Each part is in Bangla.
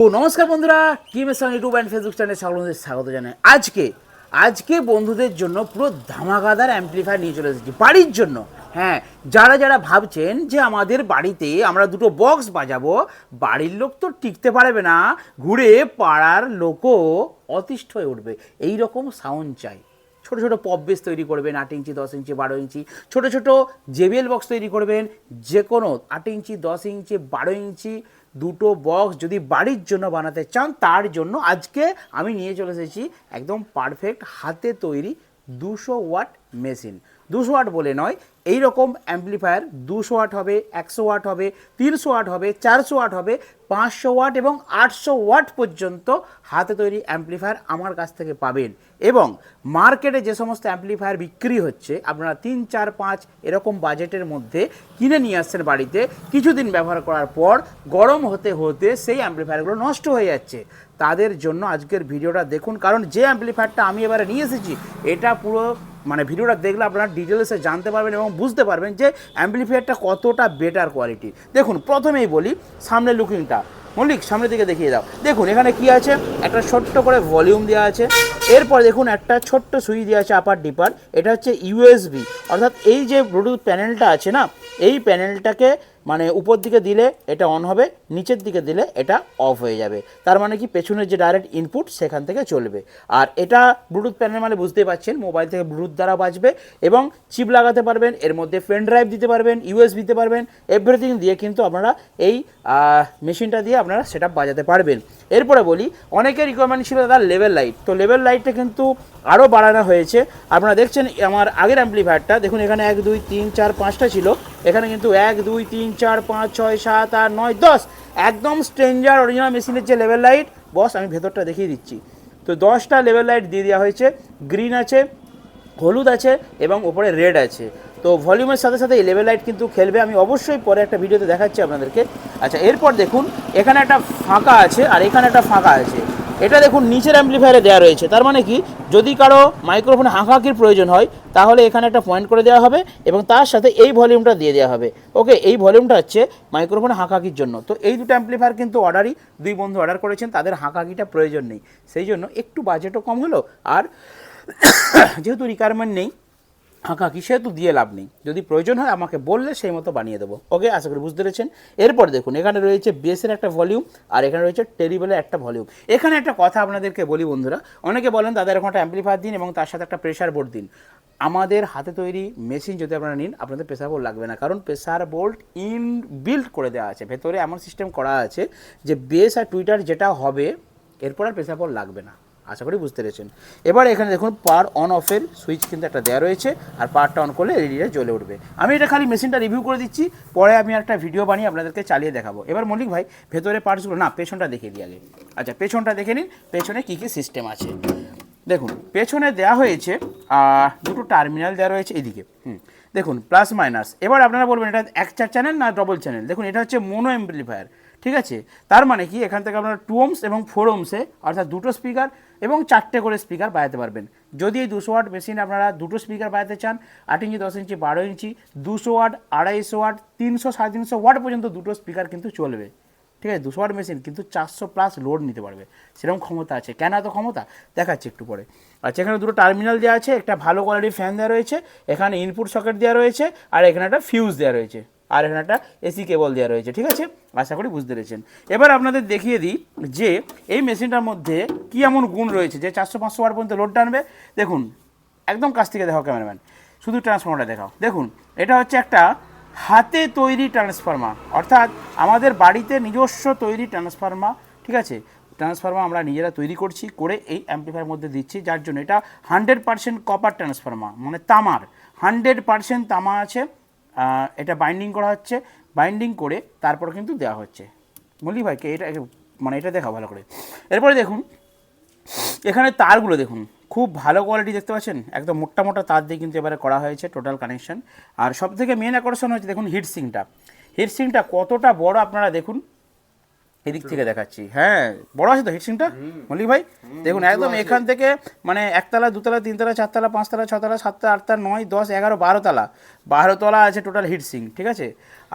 তো নমস্কার বন্ধুরা, কি মেসান ইউটিউব অ্যান্ড ফেসবুক চ্যানেলে সকলদের স্বাগত জানাই। আজকে আজকে বন্ধুদের জন্য পুরো ধামাকাদার অ্যাম্পলিফায়ার নিয়ে চলে এসেছি, বাড়ির জন্য। হ্যাঁ যারা যারা ভাবছেন যে আমাদের বাড়িতে আমরা দুটো বক্স বাজাবো, বাড়ির লোক তো টিকতে পারবে না, ঘুরে পাড়ার লোকও অতিষ্ঠ হয়ে উঠবে। এই রকম সাউন্ড চাই। ছোট ছোট পপ বেস তৈরি করবেন, আট ইঞ্চি, দশ ইঞ্চি, বারো ইঞ্চি। ছোট ছোট জেবিএল বক্স তৈরি করবেন যে কোনো আট ইঞ্চি, দশ ইঞ্চি, বারো ইঞ্চি দুটো বক্স যদি বাড়ির জন্য বানাতে চান, তার জন্য আজকে আমি নিয়ে চলে এসেছি একদম পারফেক্ট হাতে তৈরি দুশো ওয়াট মেশিন দুশো ওয়াট বলে নয়। এই রকম অ্যাম্পলিফায়ার দুশো ওয়াট হবে, একশো ওয়াট হবে, তিনশো ওয়াট হবে, চারশো ওয়াট হবে, পাঁচশো ওয়াট এবং আটশো ওয়াট পর্যন্ত হাতে তৈরি অ্যাম্পলিফায়ার আমার কাছ থেকে পাবেন। এবং মার্কেটে যে সমস্ত অ্যাম্পলিফায়ার বিক্রি হচ্ছে, আপনারা তিন, চার, পাঁচ এরকম বাজেটের মধ্যে কিনে নিয়ে আসছেন বাড়িতে, কিছুদিন ব্যবহার করার পর গরম হতে হতে সেই অ্যাম্পলিফায়ারগুলো নষ্ট হয়ে যাচ্ছে। তাদের জন্য আজকের ভিডিওটা দেখুন, কারণ যে অ্যাম্পলিফায়ারটা আমি এবারে নিয়ে এসেছি, এটা পুরো মানে ভিডিওটা দেখলে আপনারা ডিটেলসে জানতে পারবেন এবং বুঝতে পারবেন যে অ্যাম্পলিফায়ারটা কতটা বেটার কোয়ালিটি দেখুন, প্রথমেই বলি সামনে লুকিংটা মল্লিক, সামনের দিকে দেখিয়ে দাও। দেখুন, এখানে কি আছে? একটা ছোট্ট করে ভলিউম দেওয়া আছে। এরপর দেখুন, একটা ছোট্ট সুইচ দেওয়া আছে আপার ডিপার এটা হচ্ছে ইউএসবি অর্থাৎ এই যে ব্লুটুথ প্যানেলটা আছে না, এই প্যানেলটাকে মানে উপর দিকে দিলে এটা অন হবে, নিচের দিকে দিলে এটা অফ হয়ে যাবে। তার মানে কি? পেছনের যে ডাইরেক্ট ইনপুট সেখান থেকে চলবে। আর এটা ব্লুটুথ প্যানেল মানে বুঝতে পারছেন মোবাইল থেকে ব্লুটুথ দ্বারা বাজবে এবং চিপ লাগাতে পারবেন, এর মধ্যে পেন ড্রাইভ দিতে পারবেন ইউএস দিতে পারবেন এভরিথিং দিয়ে কিন্তু আপনারা এই মেশিনটা দিয়ে আপনারা সেটা বাজাতে পারবেন। এরপরে বলি, অনেকের রিকোয়ারমেন্ট ছিল দাদা লেভেল লাইট তো লেভেল লাইটটা কিন্তু আরও বাড়ানো হয়েছে। আপনারা দেখছেন, আমার আগের অ্যাম্পলিফায়ারটা দেখুন এখানে এক, দুই, তিন, চার, পাঁচটা ছিল। এখানে কিন্তু এক, দুই, তিন, চার, পাঁচ, ছয়, সাত, আট, নয়, দশ। একদম স্ট্রেঞ্জার অরিজিনাল মেশিনের যে লেভেল লাইট বস আমি ভেতরটা দেখিয়ে দিচ্ছি। তো দশটা লেভেল লাইট দিয়ে দেওয়া হয়েছে। গ্রিন আছে, হলুদ আছে এবং ওপরে রেড আছে। তো ভলিউমের সাথে সাথে এই লেভেল লাইট কিন্তু খেলবে। আমি অবশ্যই পরে একটা ভিডিওতে দেখাচ্ছি আপনাদেরকে। আচ্ছা এরপর দেখুন, এখানে একটা ফাঁকা আছে আর এখানে একটা ফাঁকা আছে। এটা দেখুন, নিচের অ্যাম্পলিফায়ারে দেওয়া রয়েছে। তার মানে কি? যদি কারও মাইক্রোফোনে হাঁকাহাঁকির প্রয়োজন হয়, তাহলে এখানে একটা পয়েন্ট করে দেওয়া হবে এবং তার সাথে এই ভলিউমটা দিয়ে দেওয়া হবে। ওকে এই ভলিউমটা হচ্ছে মাইক্রোফোনে হাঁকাহাঁকির জন্য। তো এই দুটো অ্যাম্পলিফায়ার কিন্তু অর্ডারই দুই বন্ধু অর্ডার করেছেন, তাদের হাঁকাহাঁকিটা প্রয়োজন নেই। সেই জন্য একটু বাজেটও কম হলো, আর যেহেতু রিকোয়ারমেন্ট নেই হাঁকাকি সেহেতু দিয়ে লাভ নেই। যদি প্রয়োজন হয় আমাকে বললে সেই মতো বানিয়ে দেবো। ওকে? আশা করি বুঝতে পেরেছেন? এরপর দেখুন, এখানে রয়েছে বেসের একটা ভলিউম আর এখানে রয়েছে টেরিবেলের একটা ভলিউম এখানে একটা কথা আপনাদেরকে বলি বন্ধুরা, অনেকে বলেন তাদের এখন একটা অ্যাম্পলিফায়ার দিন এবং তার সাথে একটা প্রেশার বোর্ড দিন। আমাদের হাতে তৈরি মেশিন যদি আপনারা নিন, আপনাদের প্রেসার বোর্ড লাগবে না। কারণ প্রেসার বোল্ট ইন বিল্ড করে দেওয়া আছে। ভেতরে এমন সিস্টেম করা আছে যে বেস আর টুইটার যেটা হবে, এরপর আর প্রেসার বোর্ড লাগবে না। আশা করি বুঝতে পেরেছেন। এবার এখানে দেখুন পার অন অফের সুইচ কিন্তু একটা দেওয়া রয়েছে আর পারটা অন করলে এলইডিটা জ্বলে উঠবে। আমি এটা খালি মেশিনটা রিভিউ করে দিচ্ছি, পরে আমি একটা ভিডিও বানিয়ে আপনাদেরকে চালিয়ে দেখাবো। এবার মল্লিক ভাই, ভেতরে পার্টসগুলো না, পেছনটা দেখিয়ে দিই আগে। আচ্ছা পেছনটা দেখে নিন, পেছনে কী কী সিস্টেম আছে। দেখুন, পেছনে দেওয়া হয়েছে দুটো টার্মিনাল দেওয়া রয়েছে এদিকে। হুম, দেখুন প্লাস মাইনাস এবার আপনারা বলবেন, এটা এক চার চ্যানেল না ডবল চ্যানেল দেখুন, এটা হচ্ছে মোনো এমপ্লিফায়ার ঠিক আছে? তার মানে কি? এখান থেকে আপনারা টু ওমস এবং ফোর ওমসে অর্থাৎ দুটো স্পিকার এবং চারটে করে স্পিকার বাজাতে পারবেন। যদি এই দুশো ওয়াট মেশিন আপনারা দুটো স্পিকার বাজাতে চান, আট ইঞ্চি, দশ ইঞ্চি, বারো ইঞ্চি, দুশো ওয়াট আড়াইশো ওয়াট তিনশো, সাড়ে তিনশো ওয়াট পর্যন্ত দুটো স্পিকার কিন্তু চলবে। ঠিক আছে? দুশো ওয়াট মেশিন কিন্তু চারশো প্লাস লোড নিতে পারবে। সেরকম ক্ষমতা আছে। কেন এত ক্ষমতা? দেখাচ্ছি একটু পরে। আচ্ছা এখানে দুটো টার্মিনাল দেওয়া আছে, একটা ভালো কোয়ালিটির ফ্যান দেওয়া রয়েছে, এখানে ইনপুট সকেট দেওয়া রয়েছে, আর এখানে একটা ফিউজ দেওয়া রয়েছে। আর এখানে একটা এসি কেবল দেওয়া রয়েছে, ঠিক আছে? আশা করি বুঝতে পেরেছেন। এবার আপনাদের দেখিয়ে দিই যে এই মেশিনটার মধ্যে কী এমন গুণ রয়েছে যে চারশো পাঁচশো ওয়াট পর্যন্ত লোড টানবে। দেখুন, একদম কাছ থেকে দেখাও ক্যামেরাম্যান। শুধু ট্রান্সফর্মারটা দেখাও। দেখুন, এটা হচ্ছে একটা হাতে তৈরি ট্রান্সফর্মার অর্থাৎ আমাদের বাড়িতে নিজস্ব তৈরি ট্রান্সফর্মার ঠিক আছে? ট্রান্সফর্মার আমরা নিজেরা তৈরি করছি, করে এই অ্যাম্পলিফায়ার মধ্যে দিচ্ছি, যার জন্য এটা হান্ড্রেড পার্সেন্ট কপার ট্রান্সফর্মার মানে তামার। হান্ড্রেড পার্সেন্ট তামা আছে এটা বাইন্ডিং করা হচ্ছে। বাইন্ডিং করে তারপর কিন্তু দেওয়া হচ্ছে। মল্লিক ভাইকে এটা মানে এটা দেখা ভালো করে। এরপরে দেখুন এখানে তারগুলো দেখুন। খুব ভালো কোয়ালিটি দেখতে পাচ্ছেন? একদম মোটা মোটা তার দিয়ে কিন্তু এবারে করা হয়েছে টোটাল কানেকশন আর সব থেকে মেন আকর্ষণ হচ্ছে দেখুন হিট সিংটা হিট সিংটা কতটা বড় আপনারা দেখুন। এদিক থেকে দেখাচ্ছি। হ্যাঁ বড় আছে তো হিটসিংটা মল্লিক ভাই? দেখুন একদম এখান থেকে মানে একতলা দুতলা তিনতলা চারতলা পাঁচতলা ছতলা সাততলা আটতলা নয় দশ এগারো বারো তলা। বারোতলা আছে টোটাল হিটসিং ঠিক আছে?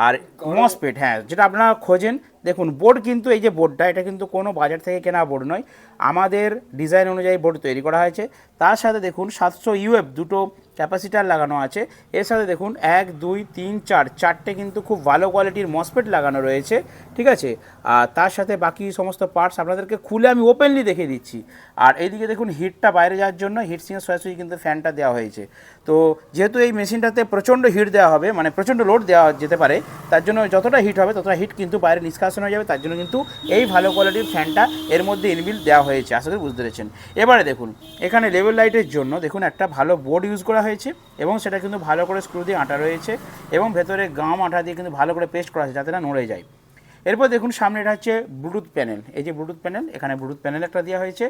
আর মসপেট হ্যাঁ যেটা আপনারা খোঁজেন, দেখুন বোর্ড কিন্তু এই যে বোর্ডটা এটা কিন্তু কোনো বাজার থেকে কেনা বোর্ড নয়। আমাদের ডিজাইন অনুযায়ী বোর্ড তৈরি করা হয়েছে। তার সাথে দেখুন, সাতশো ইউএফ দুটো ক্যাপাসিটার লাগানো আছে। এর সাথে দেখুন, এক, দুই, তিন, চার, চারটে কিন্তু খুব ভালো কোয়ালিটির মসপেট লাগানো রয়েছে, ঠিক আছে? আর তার সাথে বাকি সমস্ত পার্টস আপনাদেরকে খুলে আমি ওপেনলি দেখিয়ে দিচ্ছি। আর এইদিকে দেখুন হিটটা বাইরে যাওয়ার জন্য হিট সিংয়ের সরাসরি কিন্তু ফ্যানটা দেওয়া হয়েছে। তো যেহেতু এই মেশিনটাতে প্রচণ্ড হিট দেওয়া হবে মানে প্রচণ্ড লোড দেওয়া যেতে পারে, তার জন্য যতটা হিট হবে ততটা হিট কিন্তু বাইরে নিষ্কাশন হয়ে যাবে, তার জন্য কিন্তু এই ভালো কোয়ালিটির ফ্যানটা এর মধ্যে ইনবিল দেওয়া হয়েছে, আশা করি বুঝতে পেরেছেন। এবারে দেখুন, এখানে লেভেল লাইটের জন্য দেখুন একটা ভালো বোর্ড ইউজ করা হয়েছে এবং সেটা কিন্তু ভালো করে স্ক্রু দিয়ে আটা রয়েছে এবং ভেতরে গাম আটা দিয়ে কিন্তু ভালো করে পেস্ট করা আছে যাতে না নড়ে যায়। এরপর দেখুন সামনে এটা হচ্ছে ব্লুটুথ প্যানেল এই যে ব্লুটুথ প্যানেল এখানে ব্লুটুথ প্যানেল একটা দেওয়া হয়েছে।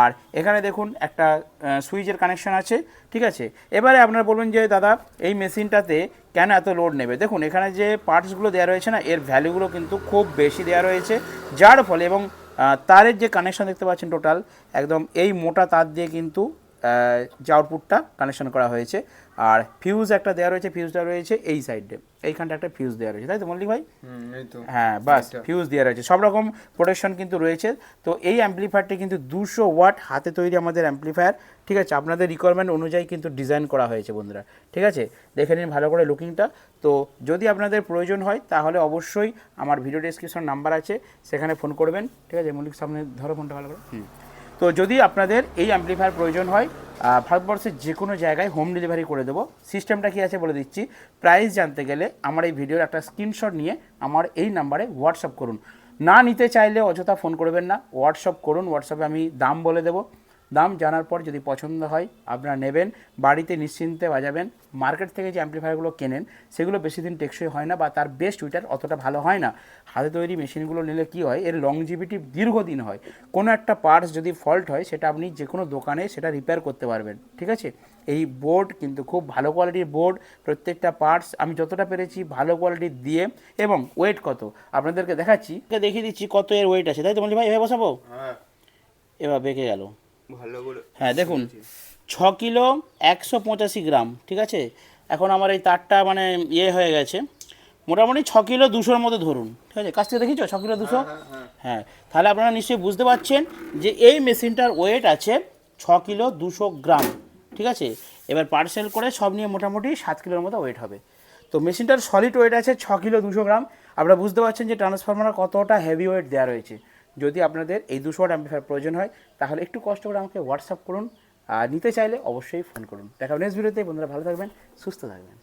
আর এখানে দেখুন একটা সুইচের কানেকশন আছে, ঠিক আছে? এবারে আপনারা বলবেন যে, দাদা, এই মেশিনটাতে কেন এত লোড নেবে? দেখুন, এখানে যে পার্টসগুলো দেওয়া রয়েছে না, এর ভ্যালুগুলো কিন্তু খুব বেশি দেওয়া রয়েছে। যার ফলে এবং তারের যে কানেকশন দেখতে পাচ্ছেন টোটাল একদম এই মোটা তার দিয়ে কিন্তু যে আউটপুটটা কানেকশন করা হয়েছে। আর ফিউজ একটা দেওয়া রয়েছে ফিউজটা রয়েছে এই সাইডে এইখানটা একটা ফিউজ দেওয়া রয়েছে তাই তো মল্লিক ভাই? হুম হ্যাঁ বাস ফিউজ দেওয়া রয়েছে। সব রকম প্রোটেকশন কিন্তু রয়েছে। তো এই অ্যাম্পলিফায়ারটি কিন্তু দুশো ওয়াট হাতে তৈরি আমাদের অ্যাম্পলিফায়ার ঠিক আছে? আপনাদের রিকোয়ারমেন্ট অনুযায়ী কিন্তু ডিজাইন করা হয়েছে বন্ধুরা ঠিক আছে? দেখে নিন ভালো করে লুকিংটা তো যদি আপনাদের প্রয়োজন হয় তাহলে অবশ্যই আমার ভিডিও ডেসক্রিপশন নাম্বার আছে সেখানে ফোন করবেন ঠিক আছে? মল্লিক সামনে ধরো ফোনটা ভালো করে। হুম। তো যদি আপনাদের এই অ্যাম্পলিফায়ার প্রয়োজন হয় ভারতবর্ষের যে কোনো জায়গায় হোম ডেলিভারি করে দেবো। সিস্টেমটা কী আছে বলে দিচ্ছি। প্রাইস জানতে গেলে আমার এই ভিডিওর একটা স্ক্রিনশট নিয়ে আমার এই নাম্বারে হোয়াটসঅ্যাপ করুন। না নিতে চাইলে অযথা ফোন করবেন না। হোয়াটসঅ্যাপ করুন হোয়াটসঅ্যাপে আমি দাম বলে দেবো। দাম জানার পর যদি পছন্দ হয় আপনারা নেবেন। বাড়িতে নিশ্চিন্তে বাজাবেন। মার্কেট থেকে যে অ্যাম্পলিফায়ারগুলো কেনেন সেগুলো বেশি দিন টেকসই হয় না বা তার বেস্ট উইটার অতটা ভালো হয় না। হাতে তৈরি মেশিনগুলো নিলে কি হয় এর লংজিভিটি দীর্ঘদিন হয়। কোনো একটা পার্টস যদি ফল্ট হয় সেটা আপনি যে কোনো দোকানে সেটা রিপেয়ার করতে পারবেন। ঠিক আছে? এই বোর্ড কিন্তু খুব ভালো কোয়ালিটির বোর্ড প্রত্যেকটা পার্টস আমি যতটা পেরেছি ভালো কোয়ালিটির দিয়ে। এবং ওয়েট কত? আপনাদেরকে দেখাচ্ছি। দেখিয়ে দিচ্ছি কত এর ওয়েট আছে। তাই তো বলি ভাই? এভাবে বসাবো? হ্যাঁ। এবার বেঁকে গেল। হ্যাঁ দেখুন ছ কিলো একশো পঁচাশি গ্রাম ঠিক আছে? এখন আমার এই তারটা মানে ইয়ে হয়ে গেছে। মোটামুটি ছ কিলো দুশোর মতো ধরুন ঠিক আছে? কাছ থেকে দেখিছো ছ কিলো দুশো? হ্যাঁ তাহলে আপনারা নিশ্চয়ই বুঝতে পারছেন যে এই মেশিনটার ওয়েট আছে ছ কিলো দুশো গ্রাম ঠিক আছে? এবার পার্সেল করে সব নিয়ে মোটামুটি সাত কিলোর মতো ওয়েট হবে। তো মেশিনটার সলিড ওয়েট আছে ছ কিলো দুশো গ্রাম। আপনারা বুঝতে পারছেন যে ট্রান্সফরমার কতটা হেভি ওয়েট দেওয়া রয়েছে। যদি আপনাদের এই দুশো ওয়াট অ্যাম্পিফায়ার প্রয়োজন হয়, তাহলে একটু কষ্ট করে আমাকে হোয়াটসঅ্যাপ করুন। আর নিতে চাইলে অবশ্যই ফোন করুন। দেখা নেক্সট ভিডিওতে বন্ধুরা ভালো থাকবেন, সুস্থ থাকবেন।